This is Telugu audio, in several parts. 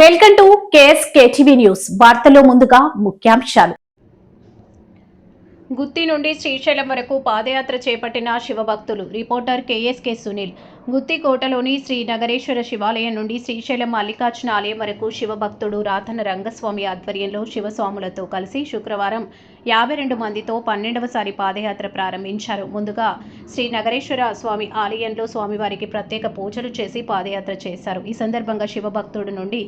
Welcome to KS KTV news. వార్తలో ముందుగా ముఖ్యాంశాలు. గుత్తి నుండి శ్రీశైలం వరకు పాదయాత్ర చేపట్టిన శివభక్తులు. Reporter KSK Sunil. గుత్తి కోటలోని శ్రీ నగరేశ్వర శివాలయం నుండి శ్రీశైలం మల్లికార్జున ఆలయం వరకు శివభక్తుడు రాధన రంగస్వామి ఆధ్వర్యంలో శివస్వాములతో కలిసి శుక్రవారం యాభై రెండు మందితో పన్నెండవసారి పాదయాత్ర ప్రారంభించారు. ముందుగా శ్రీ నగరేశ్వర స్వామి ఆలయంలో స్వామివారికి ప్రత్యేక పూజలు చేసి పాదయాత్ర చేశారు. ఈ సందర్భంగా శివభక్తుడు నుండి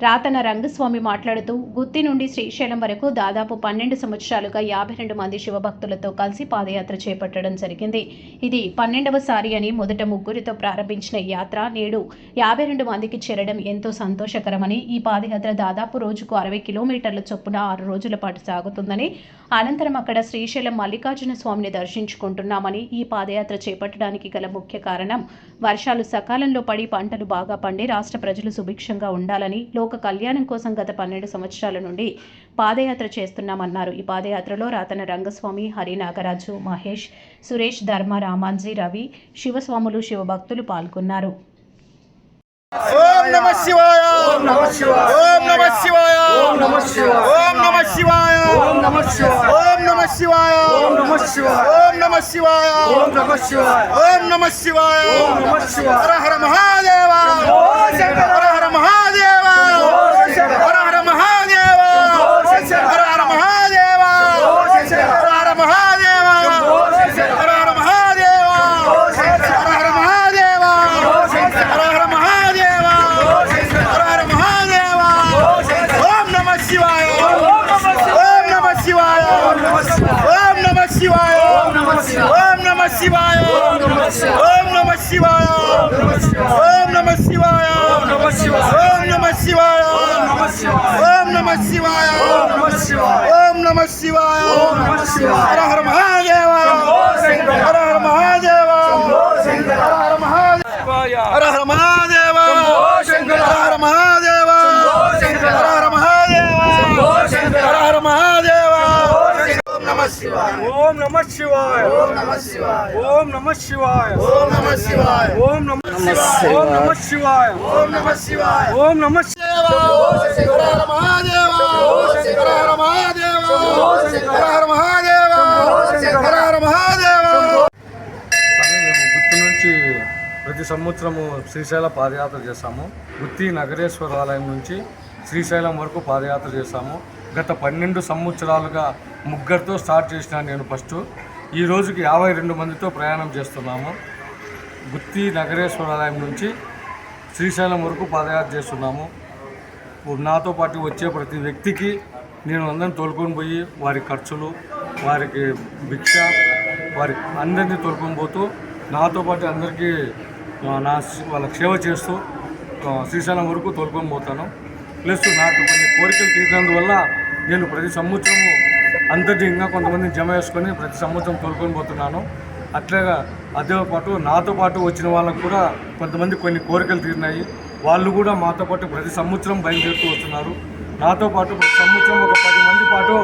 రాతన రంగస్వామి మాట్లాడుతూ గుత్తి నుండి శ్రీశైలం వరకు దాదాపు పన్నెండు సంవత్సరాలుగా యాభై రెండు మంది శివభక్తులతో కలిసి పాదయాత్ర చేపట్టడం జరిగింది. ఇది పన్నెండవసారి అని మొదట ముగ్గురితో ప్రారంభించిన యాత్ర నేడు యాభై రెండు మందికి చేరడం ఎంతో సంతోషకరమని ఈ పాదయాత్ర దాదాపు రోజుకు అరవై కిలోమీటర్ల చొప్పున ఆరు రోజుల పాటు సాగుతుందని అనంతరం అక్కడ శ్రీశైలం మల్లికార్జున స్వామిని దర్శించుకుంటున్నామని ఈ పాదయాత్ర చేపట్టడానికి గల ముఖ్య కారణం వర్షాలు సకాలంలో పడి పంటలు బాగా పండి రాష్ట్ర ప్రజలు సుభిక్షంగా ఉండాలని లోక కళ్యాణం కోసం గత పన్నెండు సంవత్సరాల నుండి పాదయాత్ర చేస్తున్నామన్నారు ఈ పాదయాత్రలో రాతన రంగస్వామి హరి నాగరాజు మహేష్ సురేష్ ధర్మ రామాంజీ రవి శివస్వాములు శివభక్తులు పాల్గొన్నారు ఓం నమ శివాయ ఓం నమ శివాయ ఓం నమ శివాయ ఓం నమ శివాయ ఓం నమ శివాయ ఓం నమ శివాయ ఓం నమ శివాయ ఓం నమ శివాయ ఓం నమ శివాయ ఓం నమ శివాయ ఓం నమ శివాయ ఓం నమ శివాయ హర హర మహాదేవ హర హర మహాదేవ హర హర మహాదేవ హర హర మహాదేవ హర హర మహాదేవ హర హర మహాదేవ హర హర మహాదేవ హర హర మహాదేవ హర హర మహాదేవ ఓం నమ శివాయ ఓం నమ శివాయ ఓం నమ శివాయ ఓం నమ శివాయ ఓం నమ శివాయ ఓం నమ శివాయ ఓం నమ శివాయ ఓం నమ శివాయ ఓం నమ శివాయ ఓం నమ శివాయ హర హర మహాదేవ హర హర మహాదేవ హర హర మహాదేవ హర హర మహాదేవ హర హర మహాదేవ హర హర మహాదేవ హర హర మహాదేవ ఓం నమ శివాయ ఓం నమ శివాయ. ఓం నమ శివాయ. ఓం నమ శివాయ. ఓం నమ శివాయ. ఓం నమ ఓం నమ శివాయ. ఓం నమ శివాయ. ఓం నమ హర మహాదేవ. హర మహాదేవ. హర మహాదేవ. హర మహాదేవ. గుత్తి నుంచి ప్రతి సంవత్సరము శ్రీశైల పాదయాత్ర చేస్తాము. గుత్తి నగరేశ్వర ఆలయం నుంచి శ్రీశైలం వరకు పాదయాత్ర చేస్తాము. గత పన్నెండు సంవత్సరాలుగా ముగ్గురితో స్టార్ట్ చేసిన నేను ఫస్ట్. ఈ రోజుకి యాభై రెండు మందితో ప్రయాణం చేస్తున్నాము. గుత్తి నగరేశ్వరాలయం నుంచి శ్రీశైలం వరకు పాదయాత్ర చేస్తున్నాము. నాతో పాటు వచ్చే ప్రతి వ్యక్తికి నేను అందరిని తోలుకొని పోయి వారి ఖర్చులు వారికి భిక్ష వారి అందరినీ తోలుకొని పోతూ నాతో పాటు అందరికీ నా వాళ్ళ సేవ చేస్తూ శ్రీశైలం వరకు తోలుకొని పోతాను. ప్లస్ నాకు కొన్ని కోరికలు తీరినందువల్ల నేను ప్రతి సంవత్సరము అందరినీ ఇంకా కొంతమందిని జమ చేసుకొని ప్రతి సంవత్సరం కోరుకొని పోతున్నాను. అట్లాగా అదే పాటు నాతో పాటు వచ్చిన వాళ్ళకు కూడా కొంతమంది కొన్ని కోరికలు తీరినాయి. వాళ్ళు కూడా మాతో పాటు ప్రతి సంవత్సరం బయలుదేరుతూ వస్తున్నారు. నాతో పాటు ప్రతి సంవత్సరం ఒక పది మంది పాటు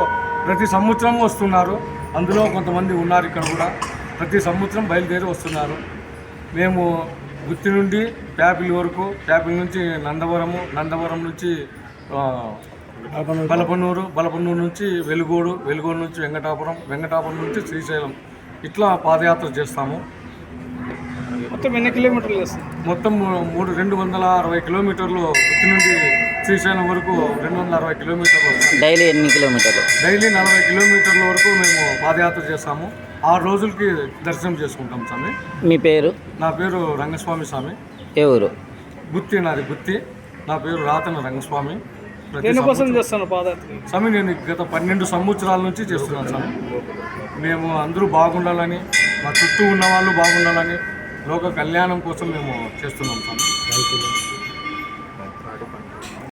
ప్రతి సంవత్సరం వస్తున్నారు. అందులో కొంతమంది ఉన్నారు ఇక్కడ కూడా. ప్రతి సంవత్సరం బయలుదేరి వస్తున్నారు. మేము గుత్తి నుండి ప్యాపిల్ వరకు ప్యాపిల్ నుంచి నందవరము నందవరం నుంచి ఆ, బలపన్నూరు బలపన్నూరు నుంచి వెలుగోడు వెలుగోడు నుంచి వెంకటాపురం వెంకటాపురం నుంచి శ్రీశైలం. ఇట్లా పాదయాత్ర చేస్తాము. మొత్తం ఎన్ని కిలోమీటర్లు చేస్తుంది మొత్తం మూడు రెండు వందల అరవై కిలోమీటర్లు గుత్తి నుండి శ్రీశైలం వరకు రెండు వందల అరవై కిలోమీటర్లు వస్తాయి. డైలీ ఎన్ని కిలోమీటర్లు? డైలీ నలభై కిలోమీటర్ల వరకు మేము పాదయాత్ర చేస్తాము. ఆరు రోజులకి దర్శనం చేసుకుంటాం స్వామి. మీ పేరు? నా పేరు రంగస్వామి స్వామి. ఏ ఊరు గుత్తి నాది గుత్తి. నా పేరు రాతన రంగస్వామి. దేనికోసం చేస్తాను పాదయాత్ర స్వామి నేను గత పన్నెండు సంవత్సరాల నుంచి చేస్తున్నాను స్వామి. మేము అందరూ బాగుండాలని మా చుట్టూ ఉన్న వాళ్ళు బాగుండాలని లోక కళ్యాణం కోసం మేము చేస్తున్నాం స్వామి.